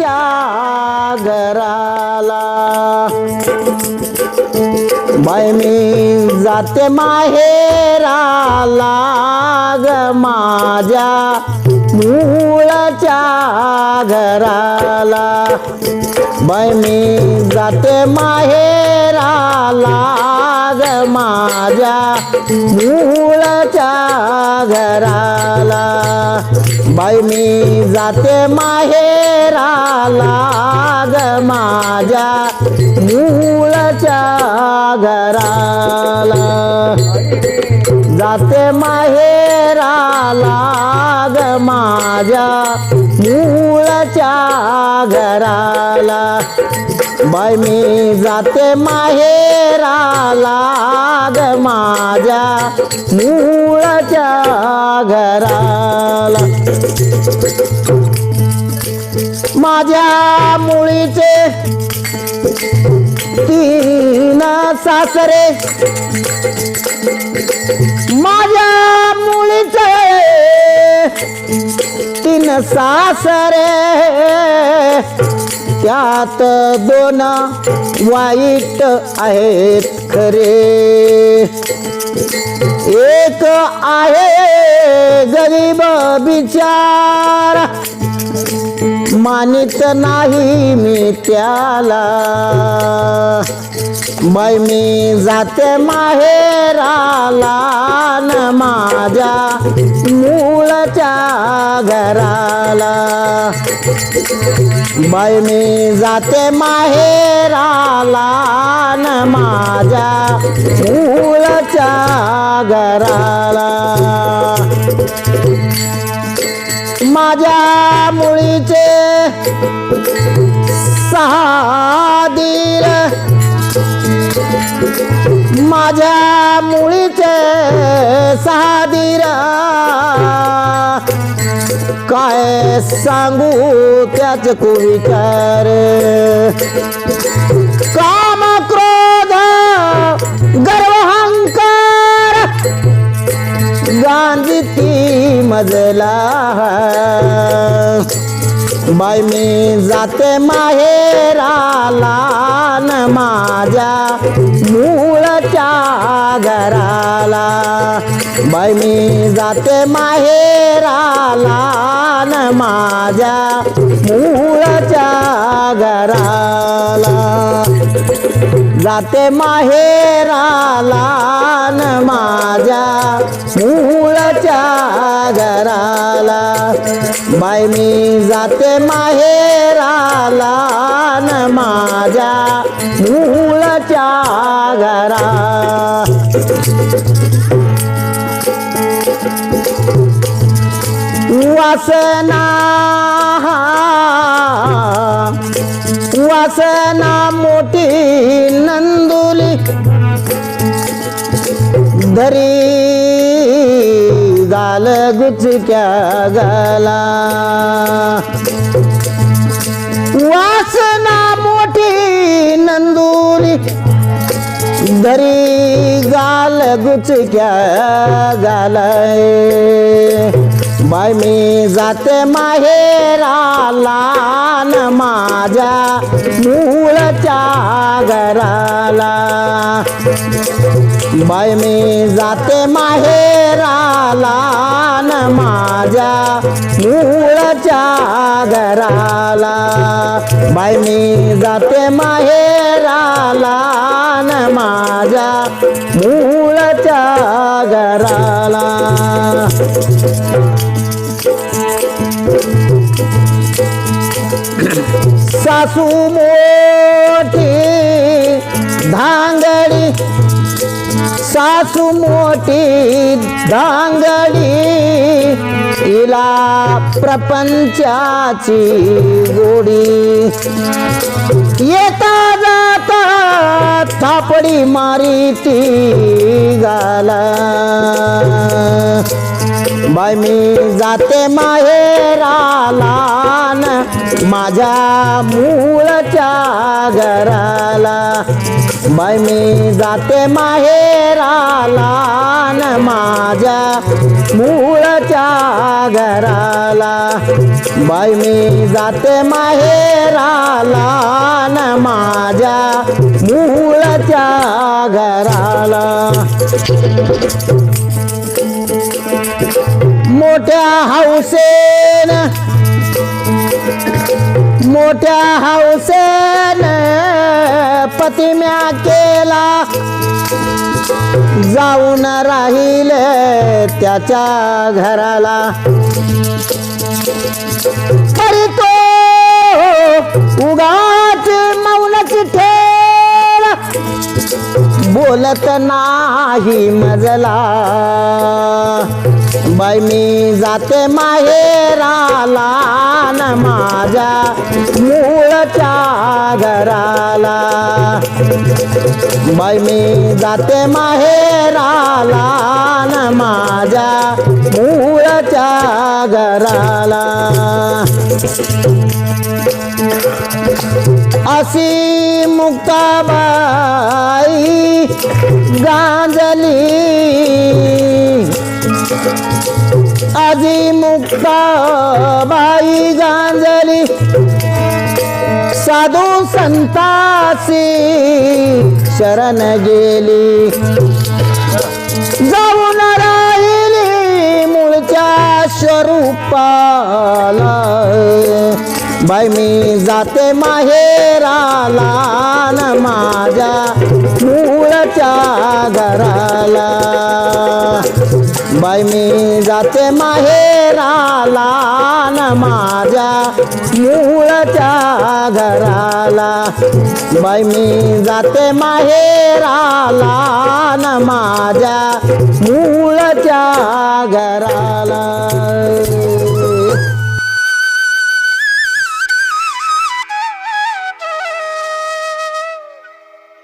मूळच्या घराला. बाय मी जाते माहेराला ग माझ्या मूळच्या घराला. बाय मी जाते माहेराला ग माझ्या मूळच्या घराला. बाई मी जाते माहेराला ग माझ्या मूळच्या घराला. जाते माहेराला ग माझ्या मूळच्या घराला. बाय मी जाते माहेराला ग माझ्या मूळच्या घराला. माझ्या मुळीचे तीन सासरे माझ्या मुळीचे तीन सासरे त्यात दोन वाईट आहेत खरे. एक आहे गरीब बिचार मानित नाही मी त्याला. बाई मी जाते माहेराला न माझ्या मूळच्या घराला. बाई मी जाते माहेराला न माझ्या मूळच्या घराला. माझ्या मुळीचे सहा दीर माझ्या मुळीचे सहा काय सांगू त्याच कुविचार काम क्रोध गर्वहंकार गांधी ती मजला. बाई मी जाते माहे माझ्या मूळच्या घराला. बाई मी जाते माहेराला न माझ्या मूळच्या घराला. जाते माहेराला न माझ्या मूळच्या घराला. बाई मी जाते माहेराला न माझ्या वासना. वासना मोठी नंदुली. धरी गाल गुचक्या गाला. वासना मोठी नंदुली. धरी गाल गुचक्या गालाय. बाय मी जाते माहेराला न माझ्या मूळच्या घराला. बाय मी जाते माहेराला माझ्या मूळच्या घराला. बाय मी जाते माहेराला न माझ्या मूळच्या घराला. सासू मोठी धांगडी सासू मोठी धांगडी हिला प्रपंचाची गोडी येता जाता थापडी मारी ती गाला. बाय मी जाते माहेराला न माझ्या मूळच्या घराला. बाय मी जाते माहेराला न माझ्या मूळच्या घराला. बाय मी जाते माहेराला न माझ्या मूळच्या घराला. मोठ्या हौसेन मोठ्या हौसेन पतिम्या केला जाऊन राहिले त्याच्या घराला. तरी तो उगाच मौनच ठेव बोलत नाही मजला. बाई मी जाते माहेराला. माझ्या मूळच्या घराला. बाई मी जाते माहेराला न माझ्या मूळच्या घराला. अशी मुक्ताबाई गांजली. आजी मुक्ताबाई गांजली साधू संतासी शरण गेली. जाऊन राहिली मूळच्या स्वरूपाला. बाई मी जाते माहेराला न माझ्या मूळच्या घराला. बाई मी जाते माहेराला न माझ्या मूळच्या घराला. बाई मी जाते माहेराला न माझ्या मूळच्या घराला.